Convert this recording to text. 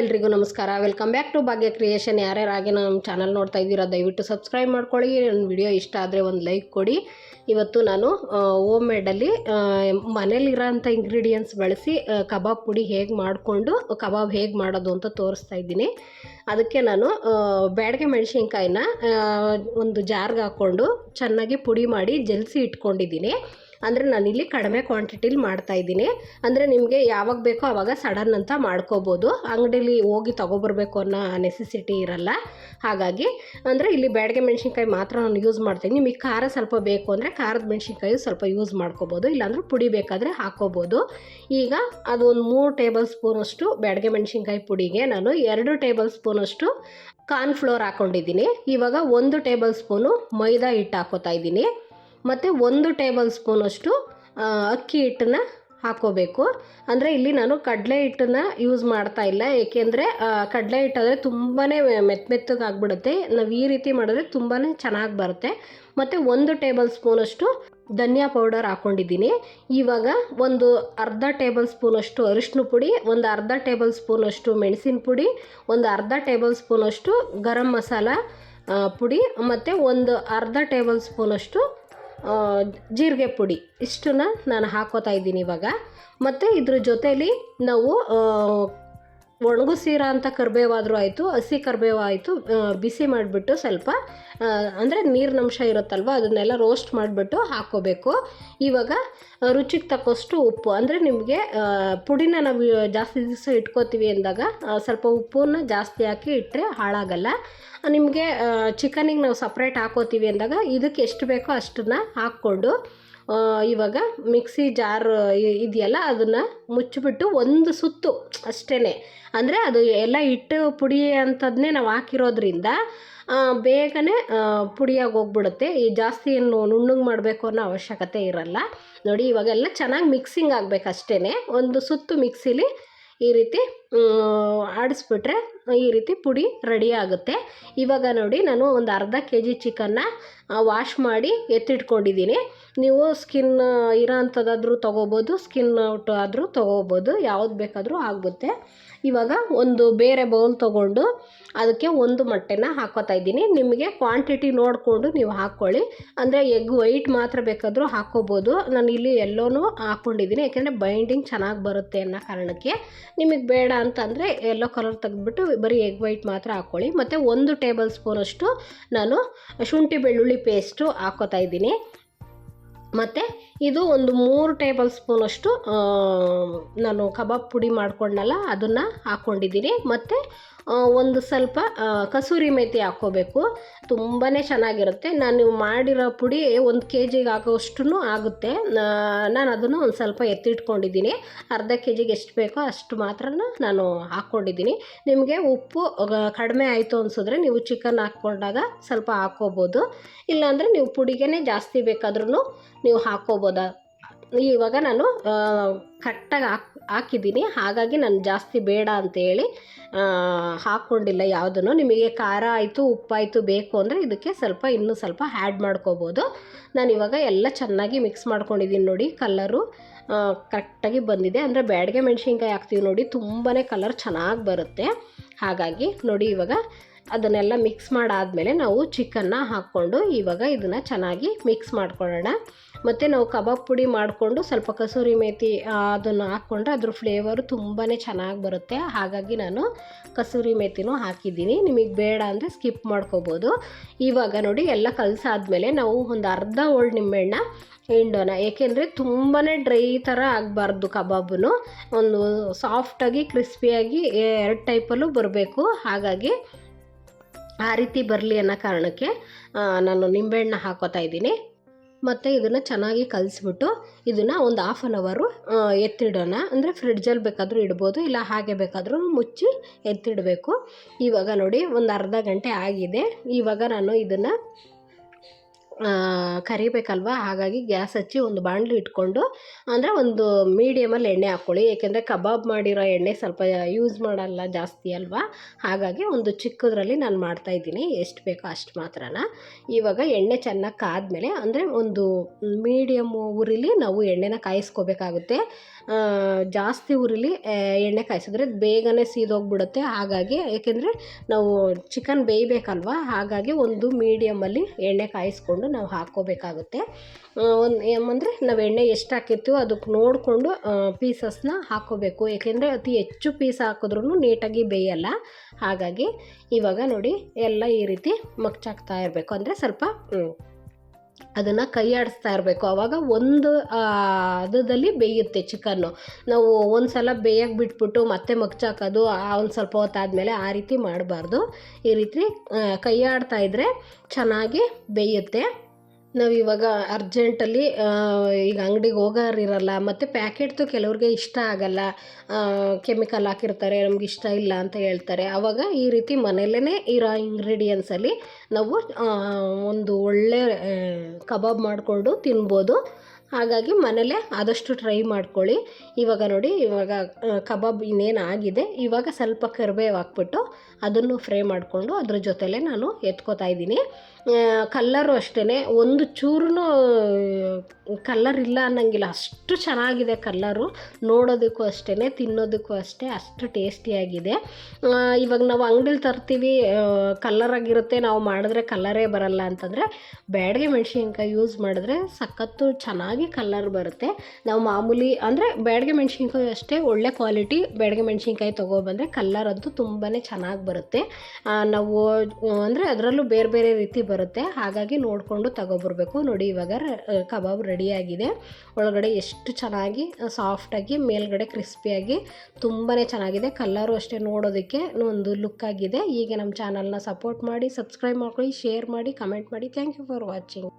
ಎಲ್ರಿಗೂ ನಮಸ್ಕಾರ. Welcome back to Bhagya creation ಯಾರ್ಯಾರಾಗಿ ನಮ್ಮ ಚಾನಲ್ ನೋಡ್ತಾ ಇದ್ದೀರಾ ದಯವಿಟ್ಟು ಸಬ್ಸ್ಕ್ರೈಬ್ ಮಾಡ್ಕೊಳ್ಳಿ. ನನ್ನ ವಿಡಿಯೋ ಇಷ್ಟ ಆದರೆ ಒಂದು ಲೈಕ್ ಕೊಡಿ. ಇವತ್ತು ನಾನು ಓಮ್ ಮೇಡಲ್ಲಿ ಮನೇಲಿರೋಂಥ ಇಂಗ್ರೀಡಿಯೆಂಟ್ಸ್ ಬಳಸಿ ಕಬಾಬ್ ಪುಡಿ ಹೇಗೆ ಮಾಡಿಕೊಂಡು, ಕಬಾಬ್ ಹೇಗೆ ಮಾಡೋದು ಅಂತ ತೋರಿಸ್ತಾ ಇದ್ದೀನಿ. ಅದಕ್ಕೆ ನಾನು ಬ್ಯಾಡಗೆ ಮೆಣಸಿನ್ಕಾಯಿನ ಒಂದು ಜಾರ್ಗೆ ಹಾಕ್ಕೊಂಡು ಚೆನ್ನಾಗಿ ಪುಡಿ ಮಾಡಿ ಜಲ್ಸಿ ಇಟ್ಕೊಂಡಿದ್ದೀನಿ. ಅಂದರೆ ನಾನಿಲ್ಲಿ ಕಡಿಮೆ ಕ್ವಾಂಟಿಟಿಲಿ ಮಾಡ್ತಾ ಇದ್ದೀನಿ. ಅಂದರೆ ನಿಮಗೆ ಯಾವಾಗ ಬೇಕೋ ಆವಾಗ ಸಡನ್ ಅಂತ ಮಾಡ್ಕೋಬೋದು. ಅಂಗಡೀಲಿ ಹೋಗಿ ತೊಗೊಬರ್ಬೇಕು ಅನ್ನೋ ನೆಸೆಸಿಟಿ ಇರಲ್ಲ. ಹಾಗಾಗಿ ಅಂದರೆ ಇಲ್ಲಿ ಬ್ಯಾಡಗೆ ಮೆಣಸಿನ್ಕಾಯಿ ಮಾತ್ರ ನಾನು ಯೂಸ್ ಮಾಡ್ತೀನಿ. ನಿಮಗೆ ಖಾರ ಸ್ವಲ್ಪ ಬೇಕು ಅಂದರೆ ಖಾರದ ಮೆಣಸಿನ್ಕಾಯಿ ಸ್ವಲ್ಪ ಯೂಸ್ ಮಾಡ್ಕೋಬೋದು. ಇಲ್ಲಾಂದ್ರೆ ಪುಡಿ ಬೇಕಾದರೆ ಹಾಕ್ಕೋಬೋದು ಈಗ ಅದು ಒಂದು ಮೂರು ಟೇಬಲ್ ಸ್ಪೂನಷ್ಟು ಬ್ಯಾಡಗೆ ಮೆಣಸಿನ್ಕಾಯಿ ಪುಡಿಗೆ ನಾನು ಎರಡು ಟೇಬಲ್ ಸ್ಪೂನಷ್ಟು ಕಾರ್ನ್ಫ್ಲೋರ್ ಹಾಕ್ಕೊಂಡಿದ್ದೀನಿ ಇವಾಗ ಒಂದು ಟೇಬಲ್ ಸ್ಪೂನು ಮೈದಾ ಹಿಟ್ಟು ಹಾಕೋತಾ ಇದ್ದೀನಿ. ಮತ್ತು ಒಂದು ಟೇಬಲ್ ಸ್ಪೂನಷ್ಟು ಅಕ್ಕಿ ಹಿಟ್ಟನ್ನ ಹಾಕೋಬೇಕು. ಅಂದರೆ ಇಲ್ಲಿ ನಾನು ಕಡಲೆ ಹಿಟ್ಟನ್ನ ಯೂಸ್ ಮಾಡ್ತಾ ಇಲ್ಲ. ಏಕೆಂದರೆ ಕಡಲೆ ಹಿಟ್ಟಾದರೆ ತುಂಬಾ ಮೆತ್ತ ಮೆತ್ತಗೆ ಆಗಿಬಿಡುತ್ತೆ. ನಾವು ಈ ರೀತಿ ಮಾಡಿದ್ರೆ ತುಂಬಾ ಚೆನ್ನಾಗಿ ಬರುತ್ತೆ. ಮತ್ತು ಒಂದು ಟೇಬಲ್ ಸ್ಪೂನಷ್ಟು ಧನಿಯಾ ಪೌಡರ್ ಹಾಕ್ಕೊಂಡಿದ್ದೀನಿ ಇವಾಗ ಒಂದು ಅರ್ಧ ಟೇಬಲ್ ಸ್ಪೂನಷ್ಟು ಅರಿಶಿನ ಪುಡಿ, ಒಂದು ಅರ್ಧ ಟೇಬಲ್ ಸ್ಪೂನಷ್ಟು ಮೆಣಸಿನ ಪುಡಿ, ಒಂದು ಅರ್ಧ ಟೇಬಲ್ ಸ್ಪೂನಷ್ಟು ಗರಂ ಮಸಾಲ ಪುಡಿ, ಮತ್ತು ಒಂದು ಅರ್ಧ ಟೇಬಲ್ ಸ್ಪೂನಷ್ಟು ಜೀರಿಗೆ ಪುಡಿ. ಇಷ್ಟನ್ನ ನಾನು ಹಾಕೋತಾ ಇದ್ದೀನಿ ಇವಾಗ. ಮತ್ತು ಇದ್ರ ಜೊತೇಲಿ ನಾವು ಒಣಗಿಸಿರೋ ಅಂತ ಕರಿಬೇವಾದರೂ ಆಯಿತು, ಹಸಿ ಕರಿಬೇವು ಆಯಿತು ಬಿಸಿ ಮಾಡಿಬಿಟ್ಟು ಸ್ವಲ್ಪ ಅಂದರೆ ನೀರಿನಂಶ ಇರುತ್ತಲ್ವ, ಅದನ್ನೆಲ್ಲ ರೋಸ್ಟ್ ಮಾಡಿಬಿಟ್ಟು ಹಾಕ್ಕೋಬೇಕು. ಇವಾಗ ರುಚಿಗೆ ತಕ್ಕಷ್ಟು ಉಪ್ಪು, ಅಂದರೆ ನಿಮಗೆ ಪುಡಿನ ನಾವು ಜಾಸ್ತಿ ದಿವಸ ಇಟ್ಕೋತೀವಿ ಅಂದಾಗ ಸ್ವಲ್ಪ ಉಪ್ಪನ್ನ ಜಾಸ್ತಿ ಹಾಕಿ ಇಟ್ಟರೆ ಹಾಳಾಗಲ್ಲ. ನಿಮಗೆ ಚಿಕನಿಗೆ ನಾವು ಸಪ್ರೇಟ್ ಹಾಕೋತೀವಿ ಅಂದಾಗ, ಇದಕ್ಕೆ ಎಷ್ಟು ಬೇಕೋ ಅಷ್ಟನ್ನು ಹಾಕ್ಕೊಂಡು ಇವಾಗ ಮಿಕ್ಸಿ ಜಾರ್ ಇದೆಯಲ್ಲ, ಅದನ್ನು ಮುಚ್ಚಿಬಿಟ್ಟು ಒಂದು ಸುತ್ತು ಅಷ್ಟೇ ಅಂದರೆ ಅದು ಎಲ್ಲ ಹಿಟ್ಟು ಪುಡಿ ಅಂಥದ್ದನ್ನೇ ನಾವು ಹಾಕಿರೋದ್ರಿಂದ ಬೇಗನೆ ಪುಡಿಯಾಗಿ ಹೋಗ್ಬಿಡುತ್ತೆ. ಈ ಜಾಸ್ತಿ ಏನು ನುಣ್ಣಗೆ ಮಾಡಬೇಕು ಅನ್ನೋ ಅವಶ್ಯಕತೆ ಇರಲ್ಲ. ನೋಡಿ, ಇವಾಗೆಲ್ಲ ಚೆನ್ನಾಗಿ ಮಿಕ್ಸಿಂಗ್ ಆಗಬೇಕಷ್ಟೇ ಒಂದು ಸುತ್ತು ಮಿಕ್ಸಿಲಿ ಈ ರೀತಿ ಆಡಿಸ್ಬಿಟ್ರೆ ಈ ರೀತಿ ಪುಡಿ ರೆಡಿ ಆಗುತ್ತೆ. ಇವಾಗ ನೋಡಿ ನಾನು ಒಂದು ಅರ್ಧ ಕೆ ಜಿ ಚಿಕನ್ನ ವಾಶ್ ಮಾಡಿ ಎತ್ತಿಟ್ಕೊಂಡಿದ್ದೀನಿ. ನೀವು ಸ್ಕಿನ್ ಇರೋ ಅಂಥದ್ದಾದರೂ ತೊಗೋಬೋದು ಸ್ಕಿನ್ ಔಟ್ ಆದರೂ ತೊಗೋಬೋದು, ಯಾವ್ದು ಬೇಕಾದರೂ ಆಗುತ್ತೆ ಇವಾಗ ಒಂದು ಬೇರೆ ಬೌಲ್ ತೊಗೊಂಡು ಅದಕ್ಕೆ ಒಂದು ಮೊಟ್ಟೆನ ಹಾಕೋತಾ ಇದ್ದೀನಿ. ನಿಮಗೆ ಕ್ವಾಂಟಿಟಿ ನೋಡಿಕೊಂಡು ನೀವು ಹಾಕ್ಕೊಳ್ಳಿ. ಅಂದರೆ ಎಗ್ ವೈಟ್ ಮಾತ್ರ ಬೇಕಾದರೂ ಹಾಕ್ಕೋಬೋದು ನಾನು ಇಲ್ಲಿ ಎಲ್ಲೋನೂ ಹಾಕ್ಕೊಂಡಿದ್ದೀನಿ. ಯಾಕೆಂದರೆ ಬೈಂಡಿಂಗ್ ಚೆನ್ನಾಗಿ ಬರುತ್ತೆ ಅನ್ನೋ ಕಾರಣಕ್ಕೆ. ನಿಮಗೆ ಬೇಡ ಅಂತಂದರೆ ಎಲ್ಲೋ ಕಲರ್ ತೆಗೆದ್ಬಿಟ್ಟು ಬರೀ ಎಗ್ ವೈಟ್ ಮಾತ್ರ ಹಾಕ್ಕೊಳ್ಳಿ ಮತ್ತು ಒಂದು ಟೇಬಲ್ ಸ್ಪೂನಷ್ಟು ನಾನು ಶುಂಠಿ ಬೆಳ್ಳುಳ್ಳಿ ಪೇಸ್ಟು ಹಾಕ್ಕೋತಾ ಇದ್ದೀನಿ. ಮತ್ತು ಇದು ಒಂದು ಮೂರು ಟೇಬಲ್ ಸ್ಪೂನಷ್ಟು ನಾನು ಕಬಾಬ್ ಪುಡಿ ಮಾಡ್ಕೊಂಡಲ್ಲ, ಅದನ್ನು ಹಾಕ್ಕೊಂಡಿದ್ದೀನಿ ಮತ್ತು ಒಂದು ಸ್ವಲ್ಪ ಕಸೂರಿ ಮೇಥಿ ಹಾಕ್ಕೋಬೇಕು. ತುಂಬಾ ಚೆನ್ನಾಗಿರುತ್ತೆ. ನಾನು ಮಾಡಿರೋ ಪುಡಿ ಒಂದು ಕೆ ಜಿಗೆ ಆಗೋಷ್ಟು ಆಗುತ್ತೆ ನಾನು ಅದನ್ನು ಒಂದು ಸ್ವಲ್ಪ ಎತ್ತಿಟ್ಕೊಂಡಿದ್ದೀನಿ. ಅರ್ಧ ಕೆ ಜಿಗೆ ಎಷ್ಟು ಬೇಕೋ ಅಷ್ಟು ಮಾತ್ರ ನಾನು ಹಾಕ್ಕೊಂಡಿದ್ದೀನಿ. ನಿಮಗೆ ಉಪ್ಪು ಕಡಿಮೆ ಆಯಿತು ಅನಿಸಿದ್ರೆ ನೀವು ಚಿಕನ್ ಹಾಕ್ಕೊಂಡಾಗ ಸ್ವಲ್ಪ ಹಾಕ್ಕೋಬೋದು. ಇಲ್ಲಾಂದರೆ ನೀವು ಪುಡಿಗೆ ಜಾಸ್ತಿ ಬೇಕಾದ್ರೂ ನೀವು ಹಾಕ್ಕೋಬೋದ. ಇವಾಗ ನಾನು ಕರೆಕ್ಟಾಗಿ ಹಾಕ್, ಹಾಕಿದ್ದೀನಿ. ಹಾಗಾಗಿ ನಾನು ಜಾಸ್ತಿ ಬೇಡ ಅಂತೇಳಿ ಹಾಕ್ಕೊಂಡಿಲ್ಲ ಯಾವುದನ್ನು. ನಿಮಗೆ ಖಾರ ಆಯಿತು, ಉಪ್ಪಾಯಿತು ಬೇಕು ಅಂದರೆ ಇದಕ್ಕೆ ಸ್ವಲ್ಪ, ಇನ್ನೂ ಸ್ವಲ್ಪ ಆ್ಯಡ್ ಮಾಡ್ಕೋಬೋದು. ನಾನು ಇವಾಗ ಎಲ್ಲ ಚೆನ್ನಾಗಿ ಮಿಕ್ಸ್ ಮಾಡ್ಕೊಂಡಿದ್ದೀನಿ ನೋಡಿ ಕಲ್ಲರು ಕರೆಕ್ಟಾಗಿ ಬಂದಿದೆ. ಅಂದರೆ ಬ್ಯಾಡಗೆ ಮೆಣಸಿನ್ಕಾಯಿ ಹಾಕ್ತೀವಿ ನೋಡಿ ತುಂಬಾ ಕಲರ್ ಚೆನ್ನಾಗಿ ಬರುತ್ತೆ. ಹಾಗಾಗಿ ನೋಡಿ ಇವಾಗ ಅದನ್ನೆಲ್ಲ ಮಿಕ್ಸ್ ಮಾಡಾದಮೇಲೆ ನಾವು ಚಿಕನ್ನ ಹಾಕ್ಕೊಂಡು ಇವಾಗ ಇದನ್ನು ಚೆನ್ನಾಗಿ ಮಿಕ್ಸ್ ಮಾಡ್ಕೊಳ್ಳೋಣ. ಮತ್ತು ನಾವು ಕಬಾಬ್ ಪುಡಿ ಮಾಡಿಕೊಂಡು ಸ್ವಲ್ಪ ಕಸೂರಿ ಮೇಥಿ ಅದನ್ನು ಹಾಕ್ಕೊಂಡ್ರೆ ಅದ್ರ ಫ್ಲೇವರು ತುಂಬಾ ಚೆನ್ನಾಗಿ ಬರುತ್ತೆ. ಹಾಗಾಗಿ ನಾನು ಕಸೂರಿ ಮೇಥಿನೂ ಹಾಕಿದ್ದೀನಿ. ನಿಮಗೆ ಬೇಡ ಅಂದರೆ ಸ್ಕಿಪ್ ಮಾಡ್ಕೋಬೋದು. ಇವಾಗ ನೋಡಿ, ಎಲ್ಲ ಕಲಸಾದ್ಮೇಲೆ ನಾವು ಒಂದು ಅರ್ಧ ಓಲ್ಡ್ ನಿಂಬೆಹಣ್ಣ ಹಿಂಡೋಣ. ಏಕೆಂದರೆ ತುಂಬಾ ಡ್ರೈ ಥರ ಆಗಬಾರ್ದು ಕಬಾಬನ್ನು ಒಂದು ಸಾಫ್ಟಾಗಿ ಕ್ರಿಸ್ಪಿಯಾಗಿ ಎರಡು ಟೈಪಲ್ಲೂ ಬರಬೇಕು. ಹಾಗಾಗಿ ಆ ರೀತಿ ಬರಲಿ ಅನ್ನೋ ಕಾರಣಕ್ಕೆ ನಾನು ನಿಂಬೆಹಣ್ಣ ಹಾಕೋತಾ ಇದ್ದೀನಿ. ಮತ್ತು ಇದನ್ನು ಚೆನ್ನಾಗಿ ಕಲಿಸ್ಬಿಟ್ಟು ಇದನ್ನು ಒಂದು ಹಾಫ್ ಆನ್ ಅವರು ಎತ್ತಿಡೋಣ. ಅಂದರೆ ಫ್ರಿಡ್ಜಲ್ಲಿ ಬೇಕಾದರೂ ಇಡ್ಬೋದು, ಇಲ್ಲ ಹಾಗೆ ಬೇಕಾದರೂ ಮುಚ್ಚಿ ಎತ್ತಿಡಬೇಕು. ಇವಾಗ ನೋಡಿ ಒಂದು ಅರ್ಧ ಗಂಟೆ ಆಗಿದೆ. ಇವಾಗ ನಾನು ಇದನ್ನು ಕರಿಬೇಕಲ್ವ? ಹಾಗಾಗಿ ಗ್ಯಾಸ್ ಹಚ್ಚಿ ಒಂದು ಬಾಣಲಿ ಇಟ್ಕೊಂಡು, ಅಂದರೆ ಒಂದು ಮೀಡಿಯಮಲ್ಲಿ ಎಣ್ಣೆ ಹಾಕ್ಕೊಳ್ಳಿ. ಏಕೆಂದರೆ ಕಬಾಬ್ ಮಾಡಿರೋ ಎಣ್ಣೆ ಸ್ವಲ್ಪ ಯೂಸ್ ಮಾಡಲ್ಲ ಜಾಸ್ತಿ ಅಲ್ವಾ? ಹಾಗಾಗಿ ಒಂದು ಚಿಕ್ಕದ್ರಲ್ಲಿ ನಾನು ಮಾಡ್ತಾಯಿದ್ದೀನಿ ಎಷ್ಟು ಬೇಕೋ ಅಷ್ಟು ಮಾತ್ರನ. ಇವಾಗ ಎಣ್ಣೆ ಚೆನ್ನಾಗಿ ಕಾದ್ಮೇಲೆ, ಅಂದರೆ ಒಂದು ಮೀಡಿಯಮ್ ಉರಿಲಿ ನಾವು ಎಣ್ಣೆನ ಕಾಯಿಸ್ಕೋಬೇಕಾಗುತ್ತೆ. ಜಾಸ್ತಿ ಉರಿಲಿ ಎಣ್ಣೆ ಕಾಯಿಸಿದ್ರೆ ಬೇಗನೆ ಸೀದೋಗ್ಬಿಡುತ್ತೆ. ಹಾಗಾಗಿ, ಏಕೆಂದರೆ ನಾವು ಚಿಕನ್ ಬೇಯಬೇಕಲ್ವ? ಹಾಗಾಗಿ ಒಂದು ಮೀಡಿಯಮಲ್ಲಿ ಎಣ್ಣೆ ಕಾಯಿಸ್ಕೊಂಡು ನಾವು ಹಾಕ್ಕೋಬೇಕಾಗುತ್ತೆ. ಒಂದು ಏಮಂದರೆ ನಾವು ಎಣ್ಣೆ ಎಷ್ಟು ಹಾಕಿರ್ತೀವೋ ಅದಕ್ಕೆ ನೋಡಿಕೊಂಡು ಪೀಸಸ್ನ ಹಾಕ್ಕೋಬೇಕು. ಏಕೆಂದರೆ ಅತಿ ಹೆಚ್ಚು ಪೀಸ್ ಹಾಕಿದ್ರೂ ನೀಟಾಗಿ ಬೇಯಲ್ಲ. ಹಾಗಾಗಿ ಇವಾಗ ನೋಡಿ, ಎಲ್ಲ ಈ ರೀತಿ ಮಗ್ಚಾಕ್ತಾ ಇರಬೇಕು. ಅಂದರೆ ಸ್ವಲ್ಪ ಅದನ್ನು ಕೈಯಾಡಿಸ್ತಾ ಇರಬೇಕು. ಆವಾಗ ಒಂದು ಅದದಲ್ಲಿ ಬೇಯುತ್ತೆ ಚಿಕನ್ನು. ನಾವು ಒಂದು ಸಲ ಬೇಯಕ್ಕೆ ಬಿಟ್ಬಿಟ್ಟು ಮತ್ತೆ ಮಗ್ಚಾಕೋದು ಒಂದು ಸ್ವಲ್ಪ ಹೊತ್ತಾದಮೇಲೆ ಆ ರೀತಿ ಮಾಡಬಾರ್ದು. ಈ ರೀತಿ ಕೈಯಾಡ್ತಾ ಇದ್ದರೆ ಚೆನ್ನಾಗಿ ಬೇಯುತ್ತೆ. ನಾವು ಇವಾಗ ಅರ್ಜೆಂಟಲ್ಲಿ ಈಗ ಅಂಗಡಿಗೆ ಹೋಗೋರಿರಲ್ಲ, ಮತ್ತು ಪ್ಯಾಕೆಟ್ದು ಕೆಲವ್ರಿಗೆ ಇಷ್ಟ ಆಗಲ್ಲ. ಕೆಮಿಕಲ್ ಹಾಕಿರ್ತಾರೆ, ನಮ್ಗೆ ಇಷ್ಟ ಇಲ್ಲ ಅಂತ ಹೇಳ್ತಾರೆ. ಆವಾಗ ಈ ರೀತಿ ಮನೆಯಲ್ಲೇ ಇರೋ ಇಂಗ್ರೀಡಿಯೆಂಟ್ಸಲ್ಲಿ ನಾವು ಒಂದು ಒಳ್ಳೆ ಕಬಾಬ್ ಮಾಡಿಕೊಂಡು ತಿನ್ಬೋದು. ಹಾಗಾಗಿ ಮನೇಲೇ ಆದಷ್ಟು ಟ್ರೈ ಮಾಡ್ಕೊಳ್ಳಿ. ಇವಾಗ ನೋಡಿ, ಇವಾಗ ಕಬಾಬ್ ಇನ್ನೇನು ಆಗಿದೆ. ಇವಾಗ ಸ್ವಲ್ಪ ಕರಿಬೇವು ಹಾಕ್ಬಿಟ್ಟು ಅದನ್ನು ಫ್ರೈ ಮಾಡಿಕೊಂಡು ಅದ್ರ ಜೊತೆಲೇ ನಾನು ಎತ್ಕೋತಾ ಇದ್ದೀನಿ. ಕಲ್ಲರು ಅಷ್ಟೇ ಒಂದು ಚೂರು ಕಲ್ಲರ್ ಇಲ್ಲ ಅನ್ನಂಗಿಲ್ಲ. ಅಷ್ಟು ಚೆನ್ನಾಗಿದೆ ಕಲ್ಲರು ನೋಡೋದಕ್ಕೂ ಅಷ್ಟೇ ತಿನ್ನೋದಕ್ಕೂ ಅಷ್ಟೇ, ಅಷ್ಟು ಟೇಸ್ಟಿಯಾಗಿದೆ ಇವಾಗ ನಾವು ಅಂಗಡಿಲಿ ತರ್ತೀವಿ ಕಲ್ಲರಾಗಿರುತ್ತೆ ನಾವು ಮಾಡಿದ್ರೆ ಕಲ್ಲರೇ ಬರಲ್ಲ ಅಂತಂದರೆ, ಬ್ಯಾಡಗೆ ಮೆಣಸಿನ್ಕಾಯಿ ಯೂಸ್ ಮಾಡಿದ್ರೆ ಸಖತ್ತು ಚೆನ್ನಾಗಿ ಕಲ್ಲರ್ ಬರುತ್ತೆ. ನಾವು ಮಾಮೂಲಿ ಅಂದರೆ ಬೇಡಿಗೆ ಮೆಣಸಿನ್ಕಾಯಿ ಅಷ್ಟೇ ಒಳ್ಳೆ ಕ್ವಾಲಿಟಿ ಬೇಡಿಗೆ ಮೆಣಸಿನ್ಕಾಯಿ ತೊಗೊಬಂದರೆ ಕಲ್ಲರ್ ಅಂತೂ ತುಂಬಾ ಚೆನ್ನಾಗಿ ಬರುತ್ತೆ. ನಾವು ಅಂದರೆ ಅದರಲ್ಲೂ ಬೇರೆ ಬೇರೆ ರೀತಿ ಬರುತ್ತೆ. ಹಾಗಾಗಿ ನೋಡಿಕೊಂಡು ತಗೊಬರ್ಬೇಕು. ನೋಡಿ ಇವಾಗ ಕಬಾಬ್ ರೆಡಿಯಾಗಿದೆ ಒಳಗಡೆ ಎಷ್ಟು ಚೆನ್ನಾಗಿ ಸಾಫ್ಟಾಗಿ ಮೇಲ್ಗಡೆ ಕ್ರಿಸ್ಪಿಯಾಗಿ ತುಂಬಾ ಚೆನ್ನಾಗಿದೆ. ಕಲ್ಲರು ಅಷ್ಟೇ ನೋಡೋದಕ್ಕೆ ಒಂದು ಲುಕ್ ಆಗಿದೆ. ಹೀಗೆ ನಮ್ಮ ಚಾನಲ್ನ ಸಪೋರ್ಟ್ ಮಾಡಿ ಸಬ್ಸ್ಕ್ರೈಬ್ ಮಾಡ್ಕೊಳ್ಳಿ ಶೇರ್ ಮಾಡಿ ಕಮೆಂಟ್ ಮಾಡಿ. Thank you for watching